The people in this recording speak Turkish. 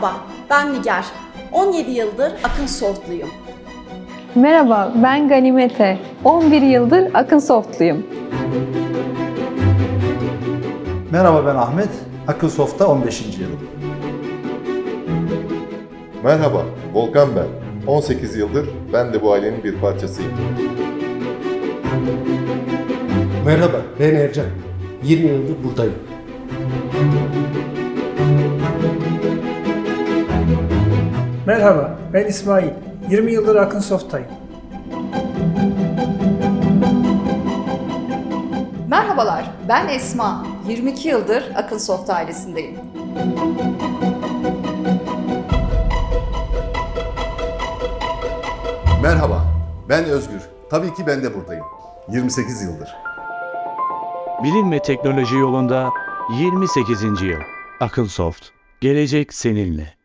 Merhaba, ben Nigar. 17 yıldır Akın Soft'luyum. Merhaba, ben Ganimete. 11 yıldır Akın Softluyum. Merhaba ben Ahmet. Akılsoft'ta 15. yılım. Merhaba, Volkan ben. 18 yıldır ben de bu ailenin bir parçasıyım. Merhaba, ben Ercan. 20 yıldır buradayım. Merhaba, ben İsmail. 20 yıldır Akın Soft'tayım. Merhabalar, ben Esma. 22 yıldır Akın Soft ailesindeyim. Merhaba, ben Özgür. Tabii ki ben de buradayım. 28 yıldır. Bilim ve teknoloji yolunda 28. yıl. Akılsoft. Gelecek seninle.